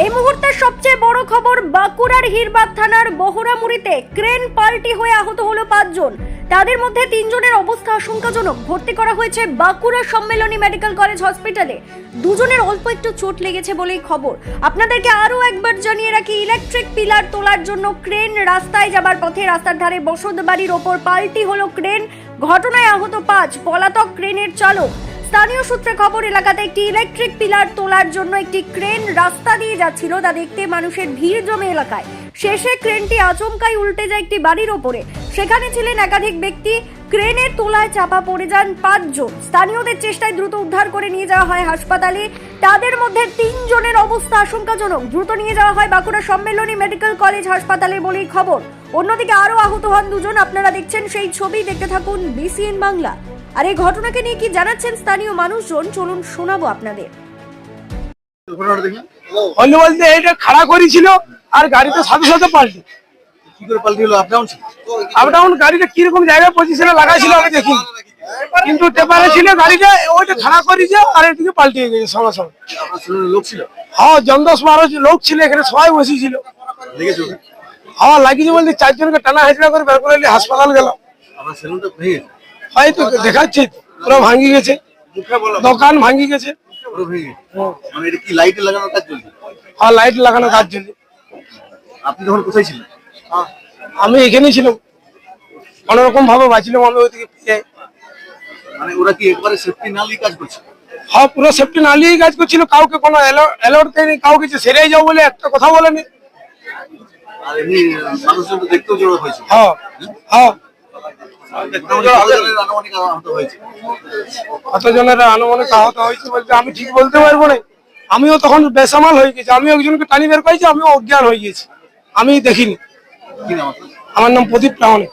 এই মুহূর্তের সবচেয়ে বড় খবর বাঁকুড়ার হিরবাদ থানার বহরামুড়িতে ক্রেন পাল্টি হয়ে আহত হলো পাঁচজন। তাদের মধ্যে তিনজনের অবস্থা আশঙ্কাজনক। ভর্তি করা হয়েছে বাঁকুড়া সম্মেলনী মেডিকেল কলেজ হসপিটালে। দুজনের অল্প একটু চোট লেগেছে বলেই খবর। আপনাদেরকে আরও একবার জানিয়ে রাখি, ইলেকট্রিক পিলার তোলার জন্য ক্রেন রাস্তায় যাবার পথে রাস্তার ধারে বসত বাড়ির ওপর পাল্টি হলো ক্রেন। ঘটনায় আহত পাঁচ, পলাতক ক্রেনের চালক। স্থানীয় সূত্রে খবর, এলাকাতে একটি ইলেকট্রিক পিলার তোলার জন্য একটি ক্রেন রাস্তা দিয়ে যাচ্ছিল তা দেখতে মানুষের ভিড় জমে এলাকায়। শেষে ক্রেনটি আচমকাই উল্টে যায় একটি বাড়ির ওপরে। সেখানে ছিলেন একাধিক ব্যক্তি। ক্রেনের তোলায় চাপা পড়ে যান পাঁচজন। স্থানীয়দের চেষ্টায় দ্রুত উদ্ধার করে নিয়ে যাওয়া হয় হাসপাতালে। তাদের মধ্যে তিনজনের অবস্থা আশঙ্কাজনক। দ্রুত নিয়ে যাওয়া হয় বাঁকুড়া সম্মেলনী মেডিকেল কলেজ হাসপাতালে বলেই খবর। অন্যদিকে আরও আহত হন দুজন। আপনারা দেখছেন সেই ছবি। দেখতে থাকুন বিসিএন বাংলা। আর এই ঘটনাকে নিয়ে কি জানাচ্ছেন স্থানীয় মানুষজন? চলুন শোনাবো আপনাদের। অন্য বলতে এটা খাড়া করেছিল আর গাড়িতে সাথে সাথে পাল্টি। কি করে পাল্টি হলো আপ ডাউন আপ ডাউন গাড়িটা কীরকম জায়গায় পজিশনে লাগাইছিল আমি দেখি কিন্তু টেপারে ছিল গাড়িটা ওইটা খাড়া করেছে আর এদিকে পাল্টিয়ে গেছে সঙ্গে সঙ্গে। লোক ছিল? হ্যাঁ জন দশ বারো লোক ছিল এখানে সবাই বসেছিল। হাওয়া লাগিয়েছে বলতে চারজনকে টানা হেঁচড়া করে বের করে হাসপাতাল গেল হয়তো দেখাচ্ছে পুরো ভাঙ্গি গেছে। দোকান ভেঙে গেছে। মানে লাইটে লাগানোর কাজ চলছে? লাইট লাগানো কাজ জন্য আপনি তখন কোথায় ছিলেন? আমি এখানেই ছিলাম। কোনোরকম ভাবে বাঁচলাম আমি ওইদিকে ফিরে। মানে ওরা কি একবারে সেফটি না নিয়ে কাজ করছে? হ্যাঁ পুরো সেফটি না নিয়েই কাজ করছিল। কাউকে কোনো অ্যালার্ট দেয়নি কাউকে যে সেরে যাও বলে একটা কথা বলেনি। আর এমনি মানুষজন দেখতেও জড়ো হয়েছে। হ্যাঁ হ্যাঁ। কতজনের আনুমানিক আহত হয়েছে। আনুমানিক আহত হয়েছে বলতে আমি ঠিক বলতে পারব না। আমিও তখন বেসামাল হয়ে গেছি। আমি একজনকে টানি বের করেছি আমিও অজ্ঞান হয়ে গেছি। আমি দেখিনি। আমার নাম প্রদীপ রাহনে